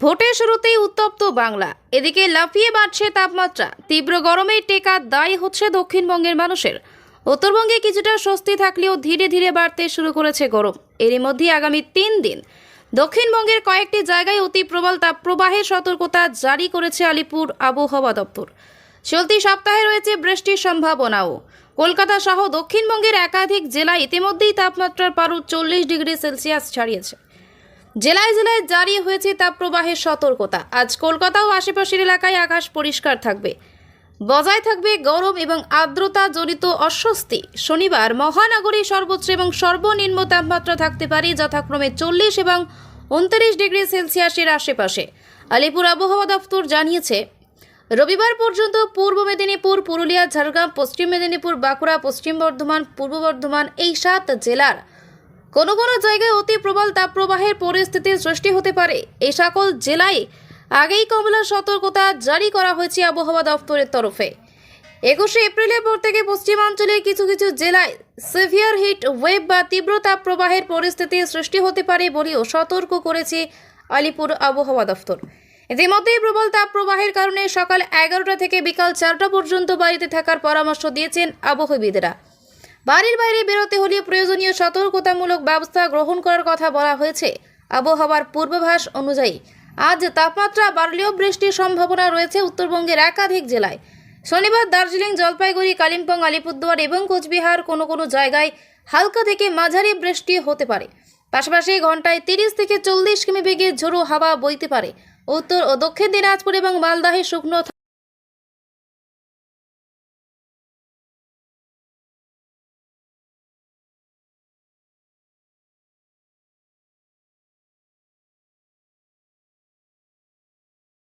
ভোটের শুরুতেই উত্তপ্ত বাংলা। এদিকে লাফিয়ে বাড়ছে তাপমাত্রা। তীব্র গরমে টেকা দায় হচ্ছে দক্ষিণবঙ্গের মানুষের। উত্তরবঙ্গে কিছুটা স্বস্তি থাকলেও ধীরে ধীরে বাড়তে শুরু করেছে গরম। এরই মধ্যে আগামী তিন দিন দক্ষিণবঙ্গের কয়েকটি জায়গায় অতি প্রবল তাপপ্রবাহের সতর্কতা জারি করেছে আলিপুর আবহাওয়া দপ্তর। চলতি সপ্তাহে রয়েছে বৃষ্টির সম্ভাবনাও। কলকাতা সহ দক্ষিণবঙ্গের একাধিক জেলায় ইতিমধ্যেই তাপমাত্রার পারু চল্লিশ ডিগ্রি সেলসিয়াস ছাড়িয়েছে। জেলায় জেলায় জারি হয়েছে তাপপ্রবাহের সতর্কতা। আজ কলকাতা ও আশেপাশের এলাকায় আকাশ পরিষ্কার থাকবে। বজায় থাকবে গরম এবং আর্দ্রতা জনিত অস্বস্তি। শনিবার মহানগরী সর্বোচ্চ এবং সর্বনিম্ন তাপমাত্রা থাকতে পারে যথাক্রমে চল্লিশ এবং উনত্রিশ ডিগ্রি সেলসিয়াসের আশেপাশে। আলিপুর আবহাওয়া দপ্তর জানিয়েছে, রবিবার পর্যন্ত পূর্ব মেদিনীপুর, পুরুলিয়া, ঝাড়গ্রাম, পশ্চিম মেদিনীপুর, বাঁকুড়া, পশ্চিম বর্ধমান, পূর্ব বর্ধমান এই সাত জেলার কোনো কোনো জায়গায় অতি প্রবল তাপপ্রবাহের পরিস্থিতির সৃষ্টি হতে পারে। এই সকল জেলায় আগেই কমলা সতর্কতা জারি করা হয়েছে আবহাওয়া দপ্তরের তরফে। একুশে এপ্রিলের পর থেকে পশ্চিমাঞ্চলের কিছু কিছু জেলায় সিভিয়ার হিট ওয়েভ বা তীব্র তাপপ্রবাহের পরিস্থিতির সৃষ্টি হতে পারে বলেও সতর্ক করেছে আলিপুর আবহাওয়া দপ্তর। ইতিমধ্যেই প্রবল তাপপ্রবাহের কারণে সকাল এগারোটা থেকে বিকাল চারটা পর্যন্ত বাড়িতে থাকার পরামর্শ দিয়েছেন আবহাওয়িদেরা বাড়ির বাইরে বেরোতে হলে প্রয়োজনীয় সতর্কতামূলক ব্যবস্থা গ্রহণ করার কথা বলা হয়েছে। আবহাওয়ার পূর্বাভাস অনুযায়ী আজ তাপমাত্রা বাড়লেও বৃষ্টির সম্ভাবনা রয়েছে উত্তরবঙ্গের একাধিক জেলায়। শনিবার দার্জিলিং, জলপাইগুড়ি, কালিম্পং, আলিপুরদুয়ার এবং কোচবিহার কোনো কোনো জায়গায় হালকা থেকে মাঝারি বৃষ্টি হতে পারে। পাশাপাশি ঘন্টায় তিরিশ থেকে চল্লিশ কিমি বেগে ঝোড়ো হাওয়া বইতে পারে। উত্তর ও দক্ষিণ দিনাজপুর এবং মালদাহে শুকনো